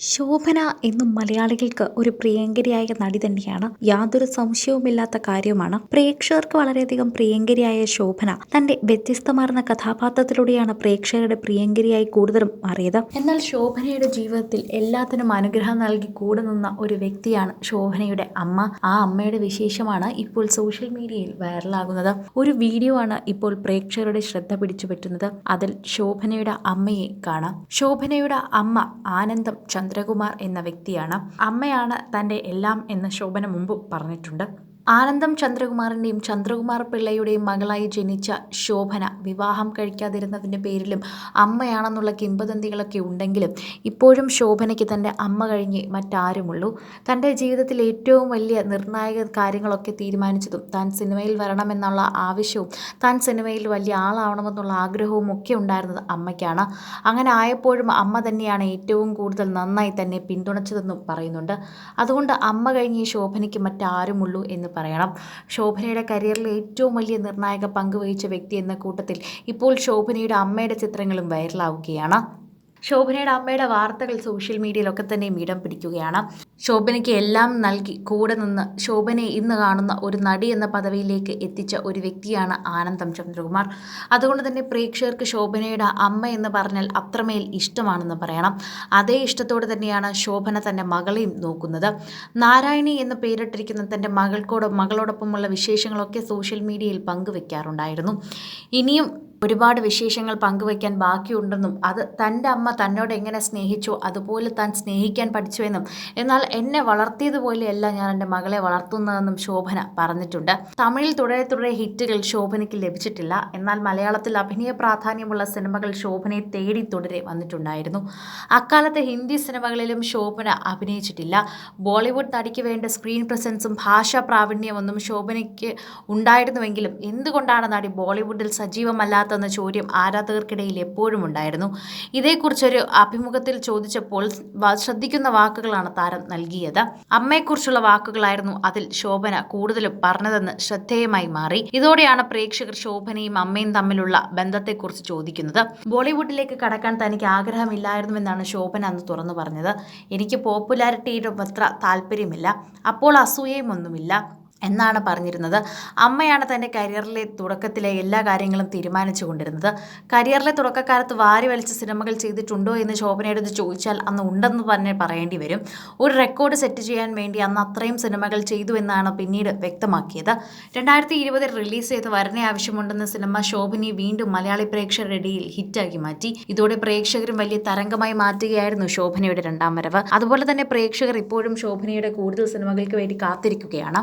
ശോഭന എന്നും മലയാളികൾക്ക് ഒരു പ്രിയങ്കരിയായ നടി തന്നെയാണ്. യാതൊരു സംശയവുമില്ലാത്ത കാര്യമാണ്. പ്രേക്ഷകർക്ക് വളരെയധികം പ്രിയങ്കരിയായ ശോഭന തന്റെ വ്യത്യസ്തമാർന്ന കഥാപാത്രത്തിലൂടെയാണ് പ്രേക്ഷകരുടെ പ്രിയങ്കരിയായി കൂടുതലും മാറിയത്. എന്നാൽ ശോഭനയുടെ ജീവിതത്തിൽ എല്ലാത്തിനും അനുഗ്രഹം നൽകി കൂടെ നിന്ന ഒരു വ്യക്തിയാണ് ശോഭനയുടെ അമ്മ. ആ അമ്മയുടെ വിശേഷമാണ് ഇപ്പോൾ സോഷ്യൽ മീഡിയയിൽ വൈറലാകുന്നത്. ഒരു വീഡിയോ ആണ് ഇപ്പോൾ പ്രേക്ഷകരുടെ ശ്രദ്ധ പിടിച്ചു പറ്റുന്നത് അതിൽ ശോഭനയുടെ അമ്മയെ കാണാം. ശോഭനയുടെ അമ്മ ആനന്ദം ചന്ദ്രകുമാർ എന്ന വ്യക്തിയാണ്. അമ്മയാണ് തന്റെ എല്ലാം എന്ന് ശോഭന മുമ്പ് പറഞ്ഞിട്ടുണ്ട്. ആനന്ദം ചന്ദ്രകുമാറിന്റെയും ചന്ദ്രകുമാർ പിള്ളയുടെയും മകളായി ജനിച്ച ശോഭന വിവാഹം കഴിക്കാതിരുന്നതിന്റെ പേരിലും അമ്മയാണെന്നുള്ള കിംബദന്തികളൊക്കെ ഉണ്ടെങ്കിലും ഇപ്പോഴും ശോഭനയ്ക്ക് തന്റെ അമ്മ കഴിഞ്ഞ് മറ്റാരുമുള്ളൂ. തന്റെ ജീവിതത്തിൽ ഏറ്റവും വലിയ നിർണായക കാര്യങ്ങളൊക്കെ തീരുമാനിച്ചതും താൻ സിനിമയിൽ വരണമെന്നുള്ള ആവശ്യവും താൻ സിനിമയിൽ വലിയ ആളാവണമെന്നുള്ള ആഗ്രഹവും ഒക്കെ ഉണ്ടായിരുന്നത് അമ്മയ്ക്കാണ്. അങ്ങനെ ആയപ്പോഴും അമ്മ തന്നെയാണ് ഏറ്റവും കൂടുതൽ നന്നായി തന്നെ പിന്തുണച്ചതെന്നും പറയുന്നുണ്ട്. അതുകൊണ്ട് അമ്മ കഴിഞ്ഞ് ശോഭനയ്ക്ക് മറ്റാരുമുള്ളൂ എന്ന് പറയണം. ശോഭനയുടെ കരിയറിൽ ഏറ്റവും വലിയ നിർണായക പങ്ക് വഹിച്ച വ്യക്തി എന്ന കൂട്ടത്തിൽ ഇപ്പോൾ ശോഭനയുടെ അമ്മയുടെ ചിത്രങ്ങളും വൈറലാവുകയാണ് ശോഭനയുടെ അമ്മയുടെ വാർത്തകൾ സോഷ്യൽ മീഡിയയിലൊക്കെ തന്നെയും ഇടം പിടിക്കുകയാണ്. ശോഭനയ്ക്ക് എല്ലാം നൽകി കൂടെ നിന്ന് ശോഭനയെ ഇന്ന് കാണുന്ന ഒരു നടി എന്ന പദവിയിലേക്ക് എത്തിച്ച ഒരു വ്യക്തിയാണ് ആനന്ദം ചന്ദ്രകുമാർ. അതുകൊണ്ട് തന്നെ പ്രേക്ഷകർക്ക് ശോഭനയുടെ അമ്മ എന്ന് പറഞ്ഞാൽ അത്രമേൽ ഇഷ്ടമാണെന്ന് പറയണം. അതേ ഇഷ്ടത്തോടെ തന്നെയാണ് ശോഭന തന്റെ മകളെയും നോക്കുന്നത്. നാരായണി എന്ന് പേരിട്ടിരിക്കുന്ന തന്റെ മകൾക്കോടും മകളോടൊപ്പമുള്ള വിശേഷങ്ങളൊക്കെ സോഷ്യൽ മീഡിയയിൽ പങ്കുവെക്കാറുണ്ടായിരുന്നു. ഇനിയും ഒരുപാട് വിശേഷങ്ങൾ പങ്കുവയ്ക്കാൻ ബാക്കിയുണ്ടെന്നും അത് തന്റെ അമ്മ തന്നോട് എങ്ങനെ സ്നേഹിച്ചോ അതുപോലെ താൻ സ്നേഹിക്കാൻ പഠിച്ചു എന്നും എന്നാൽ എന്നെ വളർത്തിയതുപോലെയല്ല ഞാൻ എന്റെ മകളെ വളർത്തുന്നതെന്നും ശോഭന പറഞ്ഞിട്ടുണ്ട്. തമിഴിൽ തുടരെ തുടരെ ഹിറ്റുകൾ ശോഭനയ്ക്ക് ലഭിച്ചിട്ടില്ല. എന്നാൽ മലയാളത്തിൽ അഭിനയ പ്രാധാന്യമുള്ള സിനിമകൾ ശോഭനയെ തേടി തുടരെ വന്നിട്ടുണ്ടായിരുന്നു. അക്കാലത്തെ ഹിന്ദി സിനിമകളിലും ശോഭന അഭിനയിച്ചിട്ടില്ല. ബോളിവുഡ് നടിക്ക് വേണ്ട സ്ക്രീൻ പ്രസൻസും ഭാഷാ പ്രാവീണ്യമൊന്നും ശോഭനയ്ക്ക് ഉണ്ടായിരുന്നുവെങ്കിലും എന്തുകൊണ്ടാണ് നടി ബോളിവുഡിൽ സജീവമല്ലാത്തതെന്ന ചോദ്യം ആരാധകർക്കിടയിൽ എപ്പോഴും ഉണ്ടായിരുന്നു. ഇതേക്കുറിച്ചൊരു അഭിമുഖത്തിൽ ചോദിച്ചപ്പോൾ ശ്രദ്ധിക്കുന്ന വാക്കുകളാണ് താരം നൽകിയത്. അമ്മയെക്കുറിച്ചുള്ള വാക്കുകളായിരുന്നു അതിൽ ശോഭന കൂടുതലും പറഞ്ഞതെന്ന് ശ്രദ്ധേയമായി മാറി. ഇതോടെയാണ് പ്രേക്ഷകർ ശോഭനയും അമ്മയും തമ്മിലുള്ള ബന്ധത്തെക്കുറിച്ച് ചോദിക്കുന്നത്. ബോളിവുഡിലേക്ക് കടക്കാൻ തനിക്ക് ആഗ്രഹമില്ലായിരുന്നുവെന്നാണ് ശോഭന അന്ന് തുറന്നു പറഞ്ഞത്. എനിക്ക് പോപ്പുലാരിറ്റിയിലും അത്ര താല്പര്യമില്ല. അപ്പോൾ അസൂയയും ഒന്നുമില്ല എന്നാണ് പറഞ്ഞിരുന്നത്. അമ്മയാണ് തന്റെ കരിയറിലെ തുടക്കത്തിലെ എല്ലാ കാര്യങ്ങളും തീരുമാനിച്ചു കൊണ്ടിരുന്നത്. കരിയറിലെ തുടക്കക്കാലത്ത് വാരി വലിച്ച സിനിമകൾ ചെയ്തിട്ടുണ്ടോ എന്ന് ശോഭനയുടെ ചോദിച്ചാൽ അന്ന് ഉണ്ടെന്ന് തന്നെ പറയേണ്ടി വരും. ഒരു റെക്കോർഡ് സെറ്റ് ചെയ്യാൻ വേണ്ടി അന്ന് അത്രയും സിനിമകൾ ചെയ്തു എന്നാണ് പിന്നീട് വ്യക്തമാക്കിയത്. രണ്ടായിരത്തി ഇരുപതിൽ റിലീസ് ചെയ്ത് വരനെ ആവശ്യമുണ്ടെന്ന സിനിമ ശോഭനയെ വീണ്ടും മലയാളി പ്രേക്ഷകരുടെ ഇടയിൽ ഹിറ്റാക്കി മാറ്റി. ഇതോടെ പ്രേക്ഷകരും വലിയ തരംഗമായി മാറ്റുകയായിരുന്നു ശോഭനയുടെ രണ്ടാം വരവ്. അതുപോലെ തന്നെ പ്രേക്ഷകർ ഇപ്പോഴും ശോഭനയുടെ കൂടുതൽ സിനിമകൾക്ക് വേണ്ടി കാത്തിരിക്കുകയാണ്.